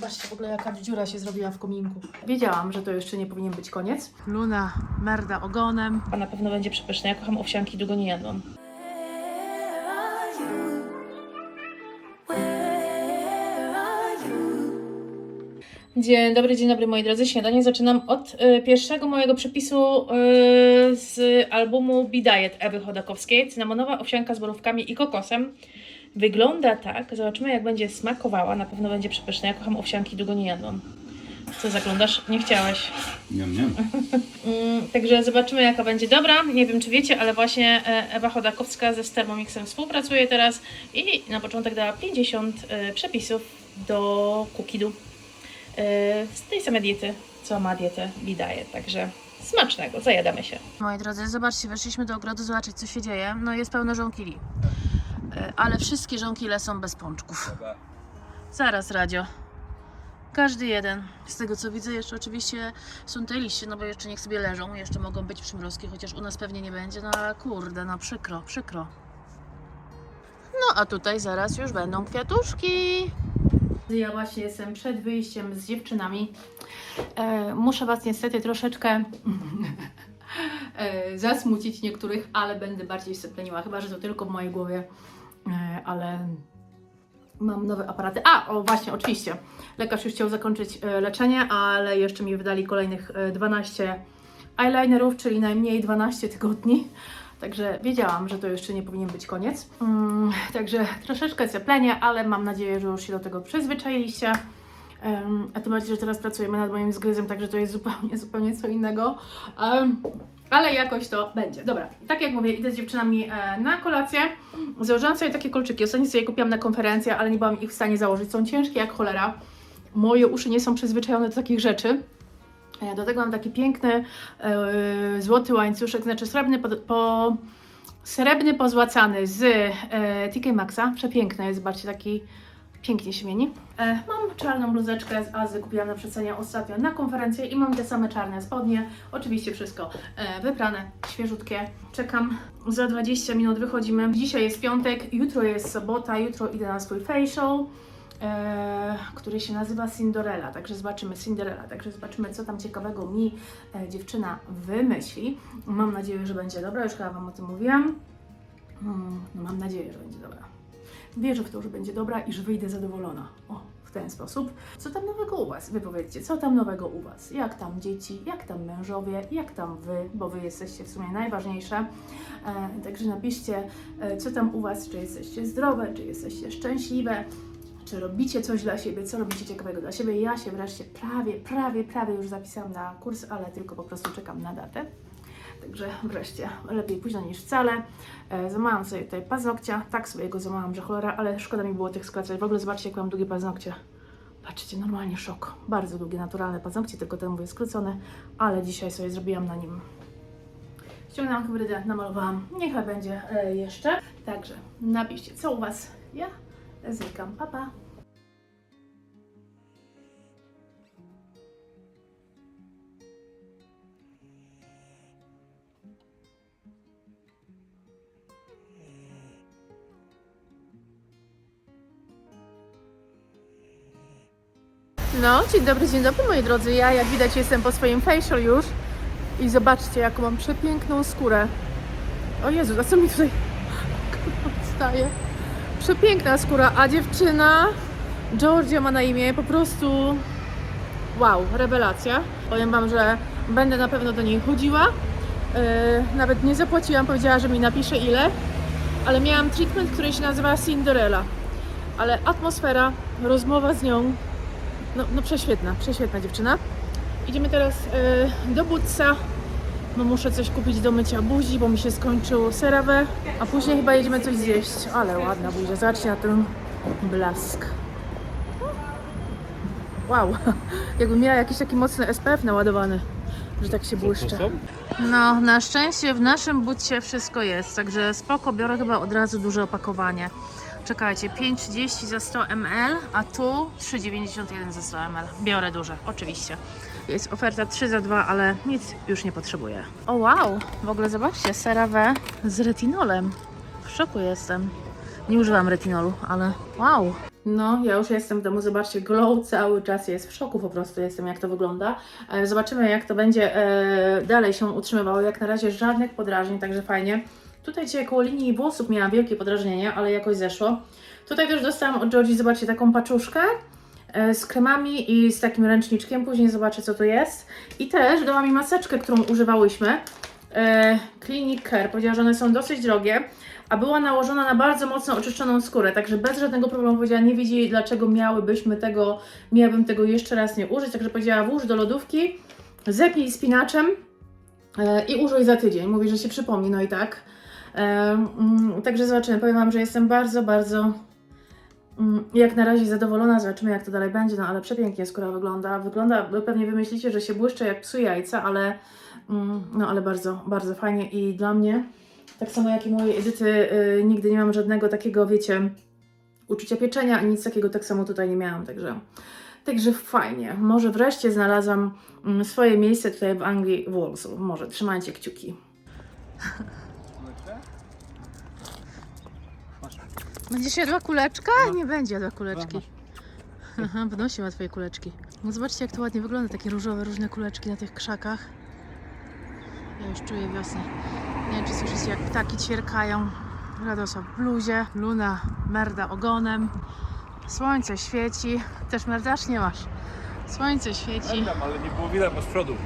Zobaczcie w ogóle jaka dziura się zrobiła w kominku. Wiedziałam, że to jeszcze nie powinien być koniec. Luna merda ogonem. A na pewno będzie przepyszne. Ja kocham owsianki, długo nie jadłam. Dzień dobry, dzień dobry moi drodzy. Śniadanie zaczynam od y, pierwszego mojego przepisu y, z albumu Be Diet Ewy Chodakowskiej. Cynamonowa owsianka z borówkami i kokosem. Wygląda tak, zobaczymy jak będzie smakowała. Na pewno będzie przepyszna. Ja kocham owsianki, długo nie jadłam. Co zaglądasz? Nie chciałeś. Niam, niam. Mm, Także zobaczymy, jaka będzie dobra. Nie wiem, czy wiecie, ale właśnie e, Ewa Chodakowska ze Thermomixem współpracuje teraz i na początek dała 50 e, przepisów do kukidu e, z tej samej diety, co ma dietę Bidaje. Także smacznego, zajadamy się. Moi drodzy, zobaczcie, weszliśmy do ogrodu zobaczyć, co się dzieje. No jest pełno żonkili, ale wszystkie żonkile są bez pączków. Zaraz, Radio. Każdy jeden. Z tego co widzę, jeszcze oczywiście są te liście, no bo jeszcze niech sobie leżą, jeszcze mogą być przymrozki, chociaż u nas pewnie nie będzie, no ale kurde, no przykro, przykro. No a tutaj zaraz już będą kwiatuszki. Ja właśnie jestem przed wyjściem z dziewczynami. E, muszę Was niestety troszeczkę e, zasmucić niektórych, ale będę bardziej sepleniła, chyba że to tylko w mojej głowie, e, ale Mam nowe aparaty. A, o właśnie, oczywiście. Lekarz już chciał zakończyć e, leczenie, ale jeszcze mi wydali kolejnych e, 12 eyelinerów, czyli najmniej 12 tygodni. Także wiedziałam, że to jeszcze nie powinien być koniec. Mm, także troszeczkę ceplenie, ale mam nadzieję, że już się do tego przyzwyczailiście. Em, a tym bardziej, że teraz pracujemy nad moim zgryzem, także to jest zupełnie, zupełnie co innego. Em, ale jakoś to będzie. Dobra, tak jak mówię, idę z dziewczynami e, na kolację. Założyłam sobie takie kolczyki. Ostatnio sobie je kupiłam na konferencję, ale nie byłam ich w stanie założyć. Są ciężkie jak cholera. Moje uszy nie są przyzwyczajone do takich rzeczy. E, Do tego mam taki piękny e, złoty łańcuszek, znaczy srebrny po, po, srebrny pozłacany z e, TK Maxa. Przepiękny jest, zobaczcie, taki pięknie się mieni. E, mam czarną bluzeczkę z Azy, kupiłam na przecenie ostatnio na konferencję i mam te same czarne spodnie. Oczywiście wszystko e, wyprane, świeżutkie. Czekam, za 20 minut wychodzimy. Dzisiaj jest piątek, jutro jest sobota, jutro idę na swój facial. E, który się nazywa Cinderella, także zobaczymy Cinderella, także zobaczymy co tam ciekawego mi e, dziewczyna wymyśli. Mam nadzieję, że będzie dobra, już chyba Wam o tym mówiłam. No mam nadzieję, że będzie dobra. Wierzę w to, że będzie dobra i że wyjdę zadowolona. O, w ten sposób. Co tam nowego u Was? Wy powiedzcie, co tam nowego u Was? Jak tam dzieci, jak tam mężowie, jak tam Wy, bo Wy jesteście w sumie najważniejsze. E, także napiszcie, e, co tam u Was, czy jesteście zdrowe, czy jesteście szczęśliwe, czy robicie coś dla siebie, co robicie ciekawego dla siebie. Ja się wreszcie prawie, prawie, prawie już zapisałam na kurs, ale tylko po prostu czekam na datę. Także wreszcie, lepiej późno niż wcale. E, zamałam sobie tutaj paznokcia, tak sobie go zamałam, że cholera, ale szkoda mi było tych skracać. W ogóle zobaczcie, jak mam długie paznokcie. Patrzcie, normalnie szok. Bardzo długie, naturalne paznokcie, tylko ten mówię skrócone, ale dzisiaj sobie zrobiłam na nim. Ściągnęłam hybrydę, namalowałam. Niech będzie e, jeszcze. Także napiszcie, co u Was. Ja znikam. Pa, pa. No, dzień dobry, dzień dobry moi drodzy. Ja jak widać jestem po swoim facial już i zobaczcie jaką mam przepiękną skórę. O Jezu, a co mi tutaj odstaje? Przepiękna skóra, a dziewczyna Georgia ma na imię po prostu wow, rewelacja. Powiem Wam, że będę na pewno do niej chodziła. Yy, nawet nie zapłaciłam, powiedziała, że mi napisze ile, ale miałam treatment, który się nazywa Cinderella. Ale atmosfera, rozmowa z nią, no, no prześwietna, prześwietna dziewczyna. Idziemy teraz y, do Butsa, bo muszę coś kupić do mycia buzi, bo mi się skończył CeraVe, a później chyba jedziemy coś zjeść. Ale ładna buzia, zobaczcie na ten blask. Wow, jakbym miała jakiś taki mocny SPF naładowany, że tak się błyszczy. No, na szczęście w naszym bucie wszystko jest, także spoko, biorę chyba od razu duże opakowanie. Czekajcie, 5,30 za 100 ml, a tu 3,91 za 100 ml. Biorę duże, oczywiście. Jest oferta 3 za 2, ale nic już nie potrzebuję. O wow, w ogóle zobaczcie, CeraVe z retinolem. W szoku jestem. Nie używam retinolu, ale wow. No, ja już jestem w domu, zobaczcie, glow cały czas jest w szoku po prostu jestem, jak to wygląda. E, Zobaczymy, jak to będzie e, dalej się utrzymywało. Jak na razie żadnych podrażnień, także fajnie. Tutaj dzisiaj koło linii włosów miałam wielkie podrażnienie, ale jakoś zeszło. Tutaj też dostałam od Georgie, zobaczcie, taką paczuszkę e, z kremami i z takim ręczniczkiem. Później zobaczę, co to jest. I też dała mi maseczkę, którą używałyśmy. E, Clinic Care. Powiedziała, że one są dosyć drogie, a była nałożona na bardzo mocno oczyszczoną skórę, także bez żadnego problemu powiedziała, nie widzi dlaczego miałybyśmy tego, miałabym tego jeszcze raz nie użyć, także powiedziała włóż do lodówki, zepnij spinaczem e, i użyj za tydzień. Mówi, że się przypomni, no i tak. Mm, także zobaczymy. Powiem Wam, że jestem bardzo, bardzo mm, jak na razie zadowolona. Zobaczymy, jak to dalej będzie, no ale przepięknie skóra wygląda. Wygląda, wy pewnie wymyślicie, że się błyszczy jak psu jajca, ale mm, no ale bardzo, bardzo fajnie i dla mnie, tak samo jak i mojej Edyty, y, nigdy nie mam żadnego takiego, wiecie, uczucia pieczenia, nic takiego tak samo tutaj nie miałam, także Także fajnie. Może wreszcie znalazłam swoje miejsce tutaj w Anglii w Walsu. Może trzymajcie kciuki. Będziesz jadła kuleczka? Nie będzie jadła kuleczki. Aha, wnosiła twoje kuleczki. No zobaczcie jak to ładnie wygląda, takie różowe, różne kuleczki na tych krzakach. Ja już czuję wiosnę. Nie wiem czy słyszycie jak ptaki ćwierkają. Radosław w bluzie, Luna merda ogonem. Słońce świeci. Też merdasz nie masz. Słońce świeci. Pamiętam, ale nie było widać, bo z przodu.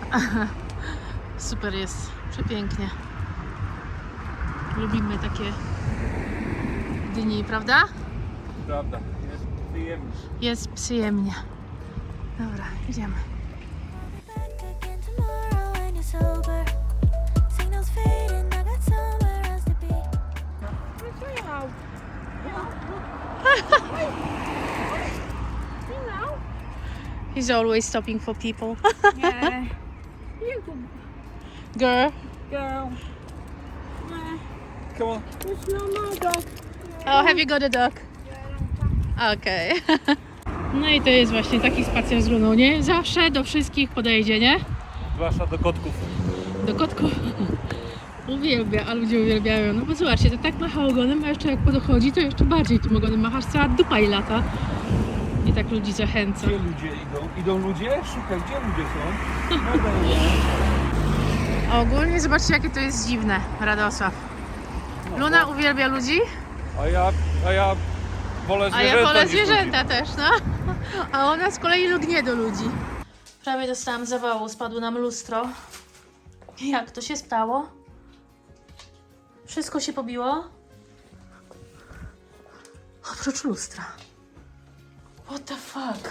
Super jest, przepięknie. Lubimy takie dni, prawda? Prawda, jest przyjemnie. Jest przyjemnie. Dobra, idziemy. He's always stopping for people. yeah. Girl. Girl. Come on. It's no more dog. Oh, have you got a dog? Okej. No i to jest właśnie taki spacer z Luną, nie? Zawsze do wszystkich podejdzie, nie? Zwłaszcza do kotków. Do kotków. Uwielbia, a ludzie uwielbiają. No bo zobaczcie, to tak macha ogonem, a jeszcze jak podchodzi, to jeszcze bardziej tym ogonem machasz, cała dupa i lata. I tak ludzi zachęca. Gdzie ludzie idą? Idą ludzie? Szukaj, gdzie ludzie są? No ogólnie zobaczcie, jakie to jest dziwne, Radosław. Luna uwielbia ludzi, A ja, a ja wolę a zwierzęta ja wolę niż zwierzęta też, no. A ona z kolei lgnie do ludzi. Prawie dostałam zawału, spadło nam lustro. Jak to się stało? Wszystko się pobiło? Oprócz lustra. What the fuck?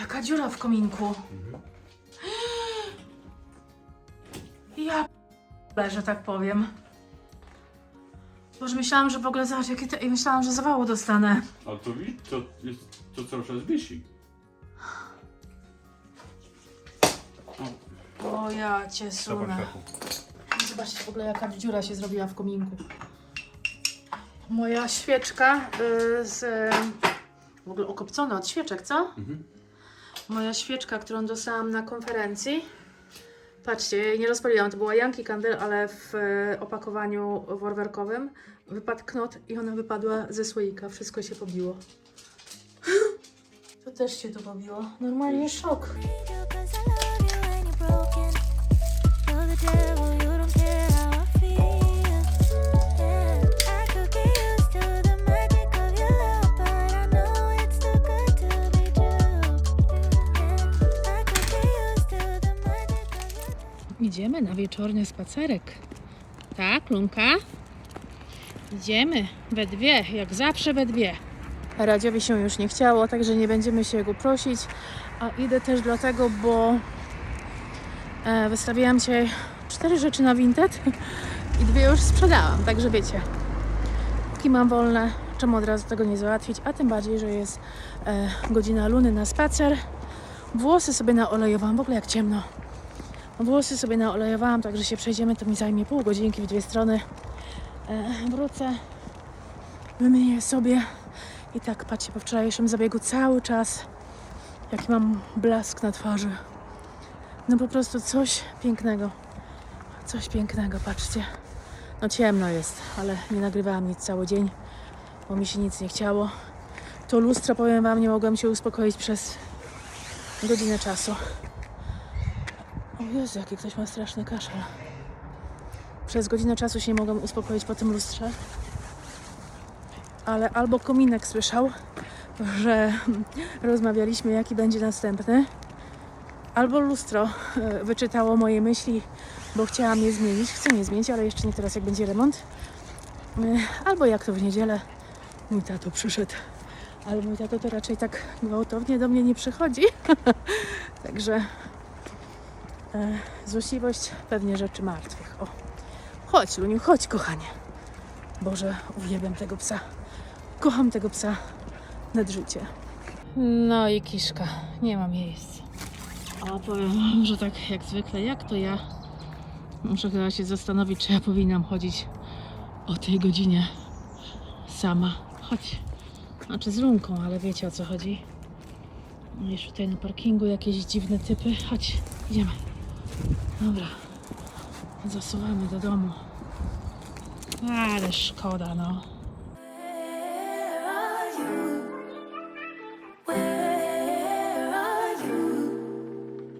Jaka dziura w kominku. Ja p***le, że tak powiem. Boże, myślałam, że w ogóle, zobacz, jakie to... I myślałam, że zawału dostanę. A to widzisz, to, jest, to cały czas wisi. O ja cię Zobacz, sunę. Zobaczcie w ogóle jaka dziura się zrobiła w kominku. Moja świeczka y, z... W ogóle okopcona od świeczek, co? Moja świeczka, którą dostałam na konferencji. Patrzcie, nie rozpaliłam. To była Yankee Candle, ale w e, opakowaniu worwerkowym. Wypadł knot i ona wypadła ze słoika. Wszystko się pobiło. To też się to pobiło. Normalnie szok. Idziemy na wieczorny spacerek. Tak, Lunka? Idziemy we dwie, jak zawsze we dwie. Radziowi się już nie chciało, także nie będziemy się go prosić. A idę też dlatego, bo e, wystawiłam dzisiaj cztery rzeczy na Vinted i dwie już sprzedałam, także wiecie. Póki mam wolne, czemu od razu tego nie załatwić, a tym bardziej, że jest e, godzina luny na spacer. Włosy sobie naolejowałam, w ogóle jak ciemno. Włosy sobie naolejowałam, także się przejdziemy, to mi zajmie pół godzinki w dwie strony. E, wrócę, wymienię sobie i tak patrzcie, po wczorajszym zabiegu cały czas jaki mam blask na twarzy. No po prostu coś pięknego. Coś pięknego, patrzcie. No ciemno jest, ale nie nagrywałam nic cały dzień, bo mi się nic nie chciało. to lustro, powiem Wam, nie mogłam się uspokoić przez godzinę czasu. O Jezu, jaki ktoś ma straszny kaszel. Przez godzinę czasu się nie mogłam uspokoić po tym lustrze. Ale albo kominek słyszał, że rozmawialiśmy, jaki będzie następny, albo lustro e, wyczytało moje myśli, bo chciałam je zmienić. Chcę je zmienić, ale jeszcze nie teraz, jak będzie remont. E, Albo jak to w niedzielę mój tato przyszedł. Ale mój tato to raczej tak gwałtownie do mnie nie przychodzi. Także złośliwość pewnie rzeczy martwych. O, chodź Luniu, chodź kochanie. Boże, uwielbiam tego psa. Kocham tego psa nad życie. No i kiszka, nie ma miejsca. O, powiem wam, że tak jak zwykle, jak to ja muszę chyba się zastanowić, czy ja powinnam chodzić o tej godzinie sama. Chodź. Znaczy z lunką, ale wiecie o co chodzi. No Już tutaj na parkingu jakieś dziwne typy. Chodź, idziemy. Dobra. Zasuwamy do domu. Ale szkoda, no.